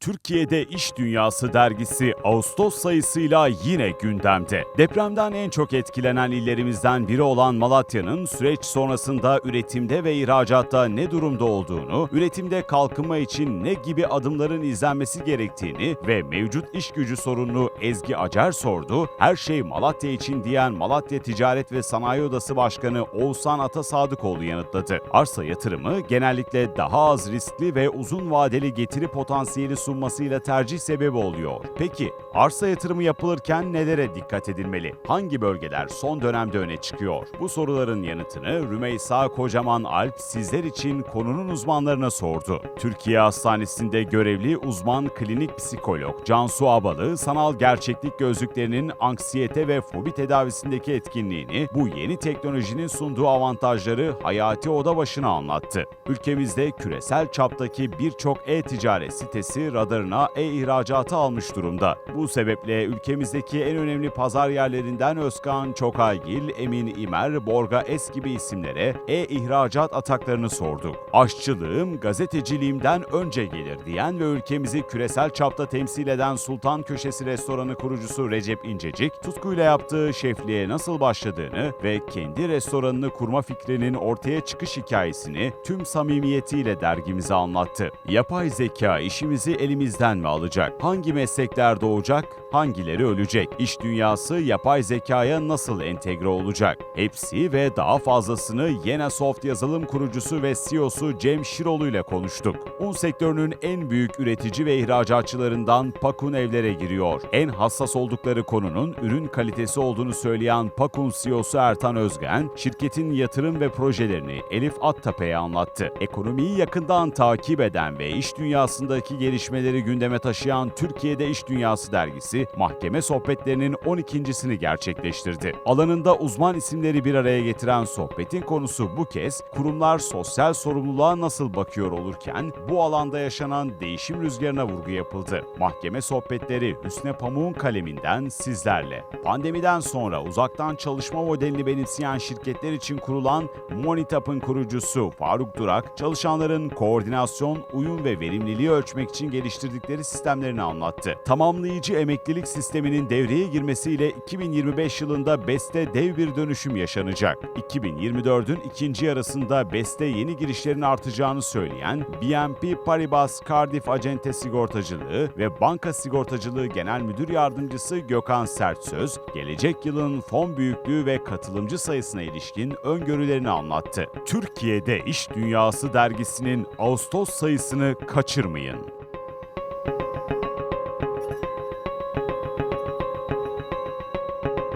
Türkiye'de İş Dünyası dergisi Ağustos sayısıyla yine gündemde. Depremden en çok etkilenen illerimizden biri olan Malatya'nın süreç sonrasında üretimde ve ihracatta ne durumda olduğunu, üretimde kalkınma için ne gibi adımların izlenmesi gerektiğini ve mevcut iş gücü sorununu Ezgi Acar sordu. Her şey Malatya için diyen Malatya Ticaret ve Sanayi Odası Başkanı Oğuzhan Atasadıkoğlu yanıtladı. Arsa yatırımı genellikle daha az riskli ve uzun vadeli getiri potansiyeli sunmasıyla tercih sebebi oluyor. Peki arsa yatırımı yapılırken nelere dikkat edilmeli? Hangi bölgeler son dönemde öne çıkıyor? Bu soruların yanıtını Rümeysa Kocaman Alp sizler için konunun uzmanlarına sordu. Türkiye Hastanesi'nde görevli uzman klinik psikolog Cansu Abalı, sanal gerçeklik gözlüklerinin anksiyete ve fobi tedavisindeki etkinliğini, bu yeni teknolojinin sunduğu avantajları Hayati Oda başına anlattı. Ülkemizde küresel çaptaki birçok e-ticaret sitesi radarına e-ihracatı almış durumda. Bu sebeple ülkemizdeki en önemli pazar yerlerinden Özkan Çokaygil, Emin İmer, Borga Es gibi isimlere e-ihracat ataklarını sorduk. Aşçılığım gazeteciliğimden önce gelir diyen ve ülkemizi küresel çapta temsil eden Sultan Köşesi restoranı kurucusu Recep İncecik, tutkuyla yaptığı şefliğe nasıl başladığını ve kendi restoranını kurma fikrinin ortaya çıkış hikayesini tüm samimiyetiyle dergimize anlattı. Yapay zeka işimizi elimizden mi alacak? Hangi meslekler doğacak? Hangileri ölecek? İş dünyası yapay zekaya nasıl entegre olacak? Hepsi ve daha fazlasını Yenasoft yazılım kurucusu ve CEO'su Cem Şirolu ile konuştuk. Un sektörünün en büyük üretici ve ihracatçılarından Pakun evlere giriyor. En hassas oldukları konunun ürün kalitesi olduğunu söyleyen Pakun CEO'su Ertan Özgen, şirketin yatırım ve projelerini Elif Attape'ye anlattı. Ekonomiyi yakından takip eden ve iş dünyasındaki gelişmeleri gündeme taşıyan Türkiye'de İş Dünyası dergisi, mahkeme sohbetlerinin 12.sini gerçekleştirdi. Alanında uzman isimleri bir araya getiren sohbetin konusu bu kez kurumlar sosyal sorumluluğa nasıl bakıyor olurken bu alanda yaşanan değişim rüzgarına vurgu yapıldı. Mahkeme sohbetleri Hüsne Pamuk'un kaleminden sizlerle. Pandemiden sonra uzaktan çalışma modelini benimseyen şirketler için kurulan Monitap'ın kurucusu Faruk Durak, çalışanların koordinasyon, uyum ve verimliliği ölçmek için geliştirdikleri sistemlerini anlattı. Tamamlayıcı emeklilik sisteminin devreye girmesiyle 2025 yılında BES'te dev bir dönüşüm yaşanacak. 2024'ün ikinci yarısında BES'te yeni girişlerin artacağını söyleyen BNP Paribas Cardiff Acente Sigortacılığı ve Banka Sigortacılığı Genel Müdür Yardımcısı Gökhan Sertsöz, gelecek yılın fon büyüklüğü ve katılımcı sayısına ilişkin öngörülerini anlattı. Türkiye'de İş Dünyası dergisinin Ağustos sayısını kaçırmayın.